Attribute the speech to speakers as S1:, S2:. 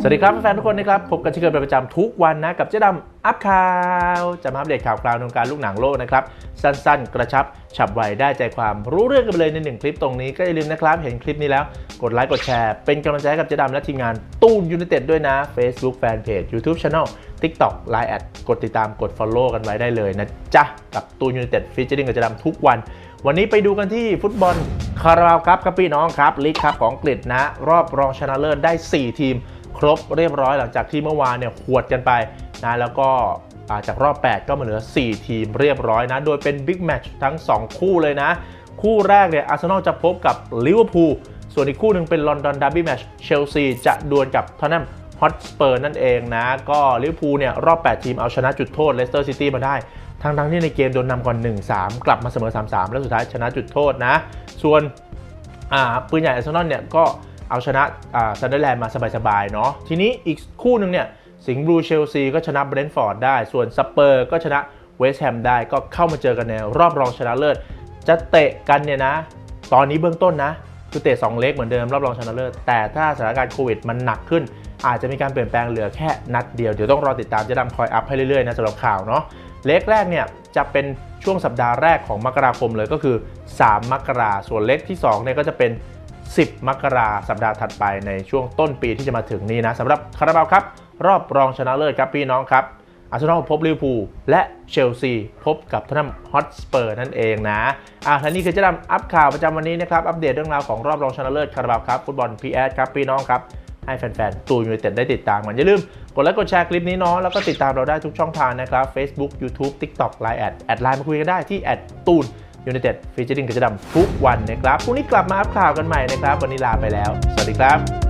S1: สวัสดีครับแฟนทุกคนนะครับพบกันเช่นเคยเป็นประจำทุกวันนะกับเจ๊ดำ อัพข่าวจะมาอัปเดตข่าวคราวในวงการลูกหนังโลกนะครับ สั้นๆ กระชับ ฉับไวได้ใจความรู้เรื่องกันไปเลยในหนึ่งคลิปตรงนี้ก็อย่าลืมนะครับ เห็นคลิปนี้แล้ว กดไลค์กดแชร์ เป็นกำลังใจให้กับเจ๊ดำและทีมงานตูนยูไนเต็ดด้วยนะ Facebook Fanpage YouTube Channel TikTok Line แอดกดติดตามกด Follow กันไว้ได้เลยนะจ๊ะกับตูนยูไนเต็ดฟีเจอริงกับเจ๊ดำทุกวัน วันนี้ไปดูกันที่ฟุตบอลคาราบาวครับครับพี่น้องครับลีกครับของอังกฤษนะ รอบรองชนะเลิศได้ 4 ทีม ครบเรียบร้อยหลังจากที่เมื่อวานเนี่ยหวดกันไปนะแล้วก็จากรอบ 8 ก็มาเหลือ 4 ทีมเรียบร้อยนะ โดยเป็นบิ๊กแมตช์ทั้ง 2 คู่เลยนะ คู่แรกเนี่ยอาร์เซนอลจะพบกับลิเวอร์พูลส่วนอีกคู่หนึ่งเป็นลอนดอนดาร์บี้แมตช์เชลซีจะดวลกับทอตแนมฮอตสเปอร์นั่นเองนะ ก็ลิเวอร์พูลเนี่ยรอบ 8 ทีมเอาชนะจุดโทษเลสเตอร์ซิตี้มาได้ ทั้งทั้งๆที่ในเกมโดนนำก่อน 1-3 กลับมาเสมอ 3-3 แล้วสุดท้ายชนะจุดโทษนะ ส่วนปืนใหญ่อาร์เซนอลเนี่ยก็ เอาชนะซันเดอร์แลนด์มาสบายๆเนาะทีนี้อีกคู่หนึ่งเนี่ยสิงห์บลูเชลซีก็ชนะเบรนท์ฟอร์ดได้ ส่วนสเปอร์ก็ชนะเวสต์แฮมได้ก็เข้ามาเจอกันในรอบรองชนะเลิศ จะเตะกันเนี่ยนะ ตอนนี้เบื้องต้นนะ คือเตะ 2 เล็กเหมือนเดิมรอบรองชนะเลิศ แต่ถ้าสถานการณ์โควิดมันหนักขึ้น อาจจะมีการเปลี่ยนแปลงเหลือแค่นัดเดียว เดี๋ยวต้องรอติดตามจะดำคอยอัพให้เรื่อยๆนะสำหรับข่าวเนาะเล็กแรกเนี่ยจะเป็นช่วงสัปดาห์แรกของมกราคมเลยก็คือ 3 มกราส่วนเล็กที่2เนี่ยก็จะเป็น 10 มกราสัปดาห์ถัดไปในช่วงต้นปีที่จะมาถึงนี้นะสำหรับคาราบาวครับ รอบรองชนะเลิศครับพี่น้องครับอาร์เซนอลพบลิเวอร์พูลและเชลซีพบกับทอตแนมฮอตสเปอร์นั่นเองนะอะและนี่คือเจะดำอัพข่าวประจำวันนี้นะครับ อัปเดตเรื่องราวของรอบรองชนะเลิศคาราบาวครับฟุตบอลพีแอดครับพี่น้องครับ ให้แฟนๆตูนยูไนเต็ดได้ติดตามกัน อย่าลืมกดไลค์กดแชร์คลิปนี้เนาะแล้วก็ติดตามเราได้ทุกช่องทางนะครับ Facebook YouTube TikTok Line แอดแอดไลน์มาคุยกันได้ที่แอดตูน ยูไนเต็ดฟีเจอริงกระจะดำทุกวันนะครับพรุ่งนี้กลับมาอัพข่าวกันใหม่นะครับ วันนี้ลาไปแล้ว สวัสดีครับ